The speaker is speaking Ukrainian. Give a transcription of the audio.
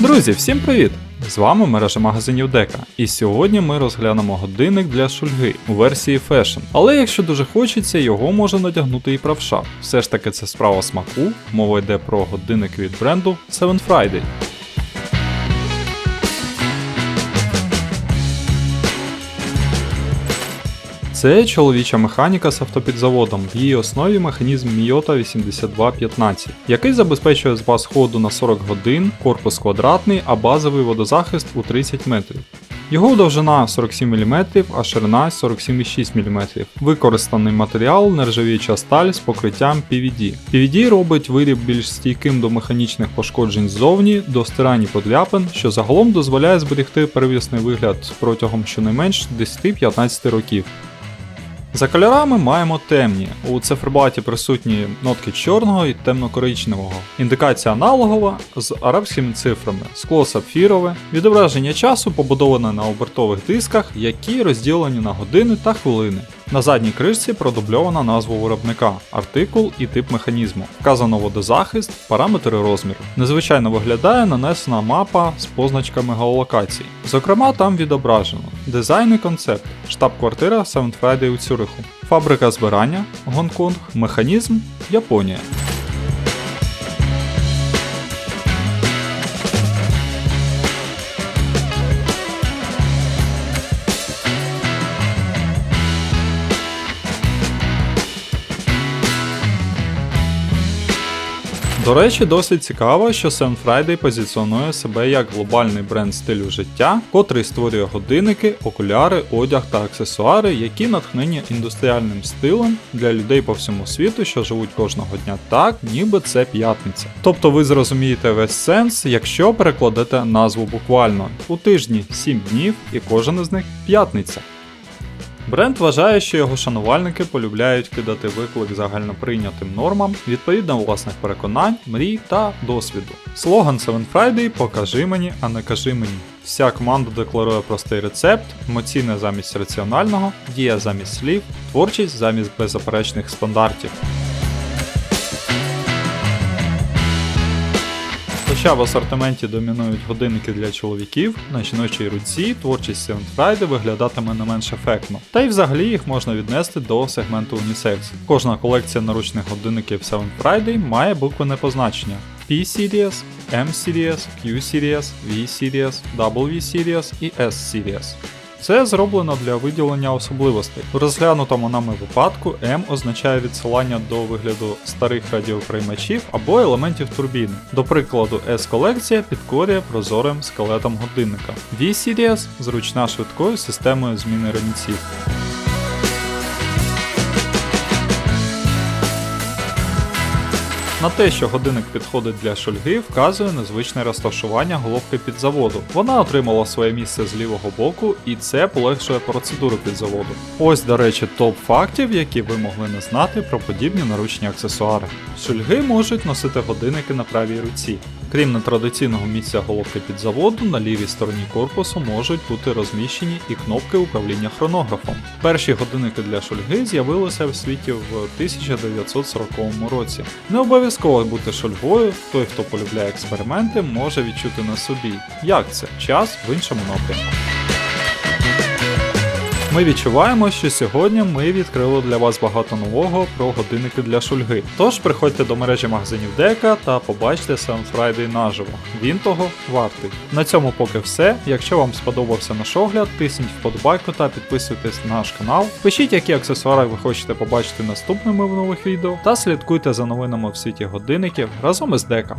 Друзі, всім привіт! З вами мережа магазинів Дека, і сьогодні ми розглянемо годинник для шульги у версії Fashion. Але якщо дуже хочеться, його може надягнути і правша. Все ж таки це справа смаку, мова йде про годинник від бренду Seven Friday. Це чоловіча механіка з автопідзаводом, в її основі механізм Miyota 8215, який забезпечує запас ходу на 40 годин, корпус квадратний, а базовий водозахист у 30 метрів. Його довжина 47 мм, а ширина 47,6 мм. Використаний матеріал нержавіюча сталь з покриттям PVD. PVD робить виріб більш стійким до механічних пошкоджень ззовні, до стирань і подряпин, що загалом дозволяє зберегти первісний вигляд протягом щонайменш 10-15 років. За кольорами маємо темні. У циферблаті присутні нотки чорного і темно-коричневого. Індикація аналогова з арабськими цифрами, скло сапфірове, відображення часу побудоване на обертових дисках, які розділені на години та хвилини. На задній кришці продубльована назва виробника, артикул і тип механізму. Вказано водозахист, параметри розміру. Незвичайно виглядає нанесена мапа з позначками геолокацій. Зокрема, там відображено дизайн і концепт, штаб-квартира Seven у Цюриху, фабрика збирання Гонконг, механізм Японія. До речі, досить цікаво, що Sam Friday позиціонує себе як глобальний бренд стилю життя, котрий створює годинники, окуляри, одяг та аксесуари, які натхнені індустріальним стилем для людей по всьому світу, що живуть кожного дня так, ніби це п'ятниця. Тобто ви зрозумієте весь сенс, якщо перекладете назву буквально у тижні 7 днів і кожен із них п'ятниця. Бренд вважає, що його шанувальники полюбляють кидати виклик загальноприйнятим нормам відповідно власних переконань, мрій та досвіду. Слоган Seven Friday Покажи мені, а не кажи мені. Вся команда декларує простий рецепт, емоційне замість раціонального, дія замість слів, творчість замість беззаперечних стандартів. Хоча в асортименті домінують годинники для чоловіків, на жіночій руці творчість Seven Friday виглядатиме не менш ефектно. Та й взагалі їх можна віднести до сегменту унісекс. Кожна колекція наручних годинників Seven Friday має буквене позначення. P-Series, M-Series, Q-Series, V-Series, W-Series і S-Series. Це зроблено для виділення особливостей. У розглянутому нами випадку М означає відсилання до вигляду старих радіоприймачів або елементів турбіни. До прикладу, S-колекція підкорює прозорим скелетом годинника. V-Series зручна швидкою системою зміни ремінців. На те, що годинник підходить для шульги, вказує незвичне розташування головки підзаводу. Вона отримала своє місце з лівого боку, і це полегшує процедуру підзаводу. Ось, до речі, топ фактів, які ви могли не знати про подібні наручні аксесуари. Шульги можуть носити годинники на правій руці. Крім нетрадиційного місця головки підзаводу, на лівій стороні корпусу можуть бути розміщені і кнопки управління хронографом. Перші годинники для шульги з'явилися в світі в 1940 році. Не обов'язково бути шульгою, той, хто полюбляє експерименти, може відчути на собі, як це час в іншому напрямку. Ми відчуваємо, що сьогодні ми відкрили для вас багато нового про годинники для шульги. Тож приходьте до мережі магазинів Дека та побачте Sam Friday наживо. Він того вартий. На цьому поки все. Якщо вам сподобався наш огляд, тисніть вподобайку та підписуйтесь на наш канал. Пишіть, які аксесуари ви хочете побачити наступними в нових відео, та слідкуйте за новинами в світі годинників разом із Дека.